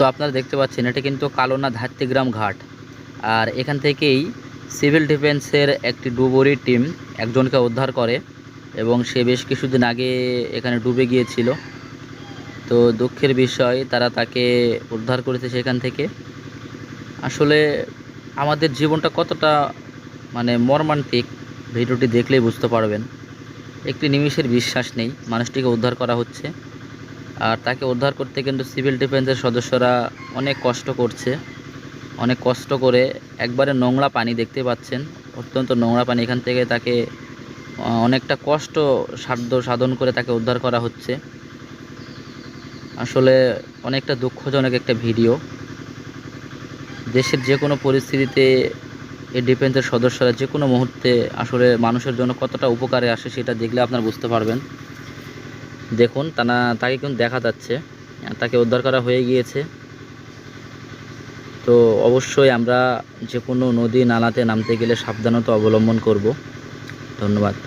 তো আপনারা দেখতে পাচ্ছেন, এটা কিন্তু কালোনা ধাত্রিগ্রাম ঘাট। আর এখান থেকেই সিভিল ডিফেন্সের একটি ডুবুরি টিম একজনকে উদ্ধার করে এবং সে বেশ কিছুদিন আগে এখানে ডুবে গিয়েছিল। তো দুঃখের বিষয়, তারা তাকে উদ্ধার করেছে সেখান থেকে। আসলে আমাদের জীবনটা কতটা মানে মর্মান্তিক, ভিডিওটি দেখলেই বুঝতে পারবেন। একটি নিমিষের বিশ্বাস নেই, মানুষটিকে উদ্ধার করা হচ্ছে। আর তাকে উদ্ধার করতে কিন্তু সিভিল ডিফেন্সের সদস্যরা অনেক কষ্ট করছে। অনেক কষ্ট করে একবারে নোংরা পানি দেখতে পাচ্ছেন। অত্যন্ত নোংরা পানি। এখান থেকে তাকে অনেকটা কষ্ট সাধ্য সাধন করে তাকে উদ্ধার করা হচ্ছে। আসলে অনেকটা দুঃখজনক একটা ভিডিও। দেশের যে কোনো পরিস্থিতিতে এই ডিফেন্সের সদস্যরা যে কোনো মুহূর্তে আসলে মানুষের জন্য কতটা উপকারে আসে সেটা দেখলে আপনারা বুঝতে পারবেন। দেখুন তারা তাকে কিন্তু দেখা যাচ্ছে। তাকে উদ্ধার করা হয়ে গিয়েছে। তো অবশ্যই আমরা যে কোনো নদী, নালাতে নামতে গেলে সাবধানতা অবলম্বন করব। ধন্যবাদ।